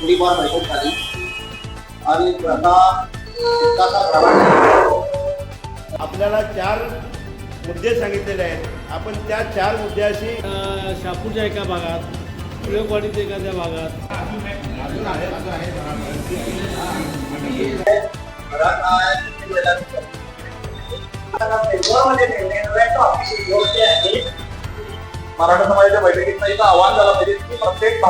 थोडीफार बैठक झाली. आणि ग्रामीण आपल्याला चार मुद्दे सांगितलेले आहेत. आपण त्या चार मुद्द्याशी अ, शहापूरच्या एका भागात टिळकवाडीच्या एखाद्या भागात. मराठा समाजाच्या बैठकीत आव्हान झालं पाहिजे. की प्रत्येक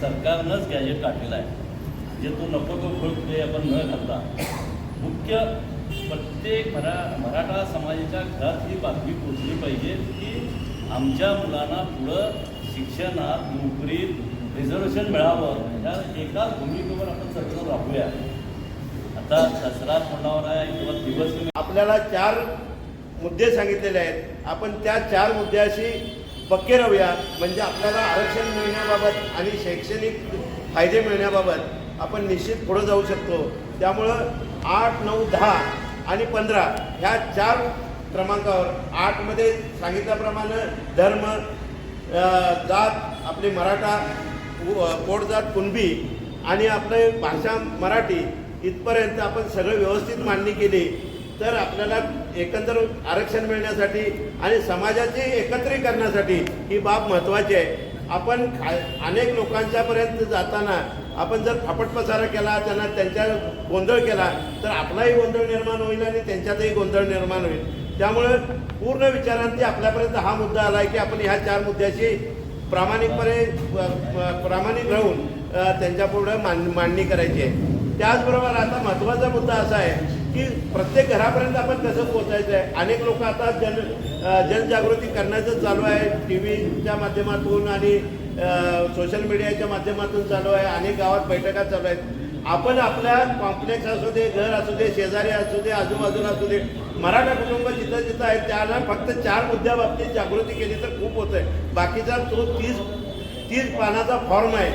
सरकारनंच गॅजेट काढलेलं आहे. जे तो नको तो खोळते आपण न घालता. मुख्य प्रत्येक मरा मराठा समाजाच्या घरात ही बातमी पोचली पाहिजे की आमच्या मुलांना पुढं शिक्षणात नोकरीत रिझर्वेशन मिळावं. ह्या एकाच भूमिकेवर आपण सरकार राहूया आता दसरा तोंडावर आहे किंवा दिवस आपल्याला चार मुद्दे सांगितलेले आहेत. आपण त्या चार मुद्द्याशी पक्के राहूया म्हणजे आपल्याला आरक्षण मिळण्याबाबत आणि शैक्षणिक फायदे मिळण्याबाबत आपण निश्चित पुढं जाऊ शकतो. त्यामुळं आठ नऊ दहा आणि पंधरा ह्या चार क्रमांकावर आठमध्ये सांगितल्याप्रमाणे धर्म जात आपली मराठा पोट पोटजात कुणबी आणि आपले भाषा मराठी इथपर्यंत आपण सगळं व्यवस्थित मांडणी केली. तर आपल्याला एकंदर आरक्षण मिळण्यासाठी आणि समाजाची एकत्रीकरणासाठी ही बाब महत्त्वाची आहे. आपण खा अनेक लोकांच्यापर्यंत जाताना आपण जर फापट पसारा केला त्यांना त्यांच्या गोंधळ केला तर आपलाही गोंधळ निर्माण होईल आणि त्यांच्यातही गोंधळ निर्माण होईल. त्यामुळं पूर्ण विचारांती आपल्यापर्यंत हा मुद्दा आला आहे की आपण ह्या चार मुद्द्याची प्रामाणिकपणे प्रामाणिक राहून त्यांच्यापुढं मान मांडणी करायची आहे. त्याचबरोबर आता महत्त्वाचा मुद्दा असा आहे की प्रत्येक घरापर्यंत आपण कसं पोहोचायचं आहे अनेक लोक आता जन जनजागृती करण्याचं चालू आहे. टी व्हीच्या माध्यमातून आणि सोशल मीडियाच्या माध्यमातून चालू आहे. अनेक गावात बैठका चालू आहेत. आपण आपल्या कॉम्प्लेक्स असू दे घर असू दे शेजारी असू दे आजूबाजूला असू दे मराठा कुटुंब जिथं जिथं आहेत त्याला फक्त चार मुद्द्याबाबतीत जागृती केली तर खूप होत आहे बाकीचा तो तीस तीस पानाचा फॉर्म आहे.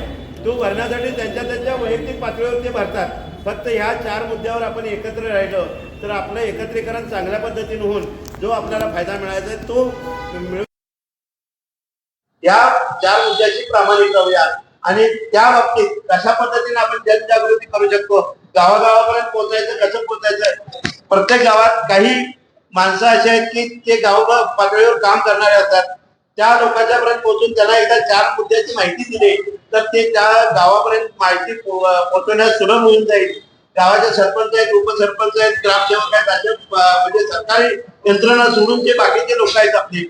तो भरण्यासाठी त्यांच्या त्यांच्या वैयक्तिक पातळीवर ते भरतात. फक्त ह्या चार मुद्द्यावर आपण एकत्र राहिलो तर आपलं एकत्रीकरण चांगल्या पद्धतीने होऊन जो आपल्याला फायदा मिळायचा आहे तो मिळू या चार मुद्द्याशी प्रामाणिक राहूया आणि त्या बाबतीत कशा पद्धतीने आपण जनजागृती करू शकतो? गावागावापर्यंत पोहोचायचं कसं पोहोचायचं? प्रत्येक गावात काही माणसं अशी आहेत की ते गाव पातळीवर काम करणारे असतात. त्या लोकांच्या पर्यंत पोहोचून त्यांना एकदा चार मुद्द्याची माहिती दिली. तर ते त्या गावापर्यंत माहिती पोहोचवण्यास सुलभ होऊन जाईल. गावाचे सरपंच आहेत उपसरपंच आहेत ग्रामसेवक आहेत असे म्हणजे सरकारी यंत्रणा सोडून जे बाकीचे लोक आहेत आपले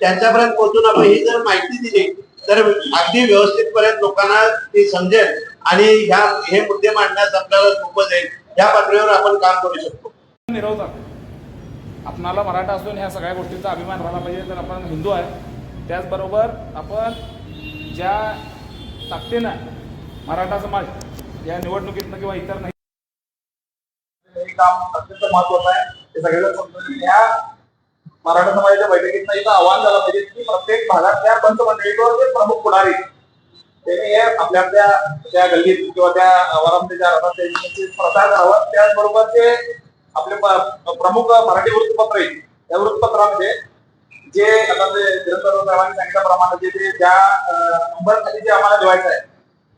त्यांच्यापर्यंत पोहोचून आपण ही जर माहिती दिली तर अगदी व्यवस्थितपर्यंत लोकांना ती समजेल आणि ह्या हे मुद्दे मांडण्यास आपल्याला सोपं जाईल. या पातळीवर आपण काम करू शकतो. मिरवतात आपणाला मराठा असून ह्या सगळ्या गोष्टींचा अभिमान राहिला पाहिजे तर आपण हिंदू आहे. त्याचबरोबर आपण ज्या ताकदीनं मराठा समाज या निवडणुकीतनं किंवा इतर नाही. हे काम अत्यंत महत्वाचं आहे. ते सगळेजण समजून या. मराठा समाजाच्या बैठकीत इथं आव्हान झालं पाहिजे की प्रत्येक भागातल्या पंचमंडळीवर जे प्रमुख पुढारी त्यांनी हे आपल्या आपल्या त्या गल्लीत किंवा त्या वरामध्ये ज्या प्रसार करावा त्याचबरोबर ते आपले प्रमुख मराठी वृत्तपत्र आहे त्या वृत्तपत्रामध्ये जे आता ते धीरंदर साहेबांनी सांगितल्याप्रमाणे जे ते ज्या नंबर खाली जे आम्हाला लिहायचं आहे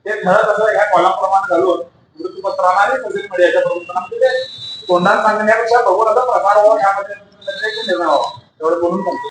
ते ठरत असं ह्या कॉलम प्रमाणे घालून वृत्तपत्रांना आणि सोशल मीडियाच्या प्रवर्तनामध्ये म्हणजे ते तोंडात सांगण्यापेक्षा बघून असा प्रसार व्हावा यामध्ये निर्णय व्हावा. एवढं बोलून सांगतो.